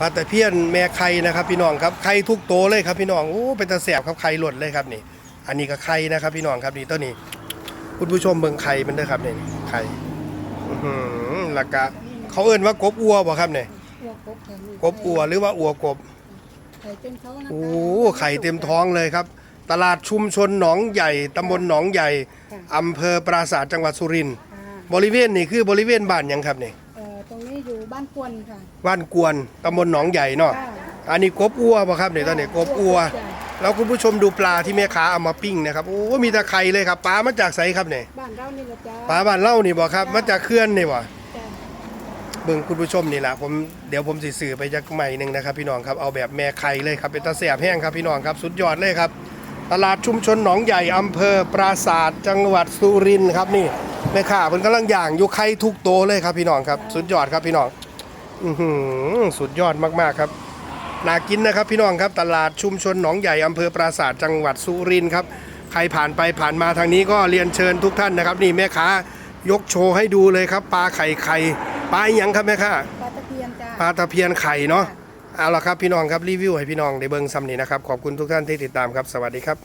ปลาตะเพียนแม่ไข่นะครับพี่น้องครับไข่ทุกโตวเลยครับพี่น้องโอ้เป็นตาแสบครับไข่หล่นเลยครับนี่ อันนี้ก็ไข่นะครับพี่น้องครับนี่ตัวนี้คุณผู้ชมเบิ่งไข่มันเด้อครับนี่ไข่อื้อหือแล้วก็เขาเอิ้นว่ากบอัวบ่ครับเนี่ยอัวกบค่ะนี่กบอัวหรือว่าอัวกบไข่เต็มท้องนะคะโอ้ไข่เต็มท้องเลยครับ ตลาดชุมชนหนองใหญ่ตำบลหนองใหญ่อำเภอปราสาทจังหวัดสุรินทร์ค่ะบริเวณนี่คือบริเวณบ้านหยังครับนี่เอ่อตรงนี้ อยู่บ้านควนค่ะบ้านกวนตำบลหนองใหญ่เนาะค่ะอันนี้กบอัวป่ะครับเนี่ยตอนนี้กบอัว จ้ะแล้วคุณผู้ชมดูปลาที่แม่ค้าเอามาปิ้งนะครับโอ้มีแต่ไข่เลยครับปลามาจากไสครับเนี่ยบ้านเรานี่ละจ้าปลาบ้านเล่านี่บ่ครับมาจากเขื่อนนี่บ่ จ้ะเบิ่งคุณผู้ชมนี่แหละผมเดี๋ยวผมสิสื่อไปจากใหม่หนึ่งนะครับพี่น้องครับเอาแบบแม่ไข่เลยครับเป็นตาแสบแห้งครับพี่น้องครับสุดยอดเลยครับ ตลาดชุมชนหนองใหญ่อำเภอปราศาสตร์จังหวัดสุรินทร์ครับนี่ แม่ค้าเพิ่นกำลังย่างอยู่ไข่ทุกโตวเลยครับพี่น้องครับ สุดยอดครับพี่น้องอือหือสุดยอดมากๆครับน่ากินนะครับพี่น้องครับตลาดชุมชนหนองใหญ่อำเภอปราศาสตร์จังหวัดสุรินทร์ครับใครผ่านไปผ่านมาทางนี้ก็เรียนเชิญทุกท่านนะครับ นี่แม่ค้ายกโชว์ให้ดูเลยครับปลาไข่ไข่ปลาอหยังครับแม่ค้าปลาตะเพียนจ้าปลาตะเพียนไข่เนาะเอาละครับพี่น้องครับรีวิวให้พี่น้องได้เบิ่งซ้ำนี้นะครับขอบคุณทุกท่านที่ติดตามครับสวัสดีครับ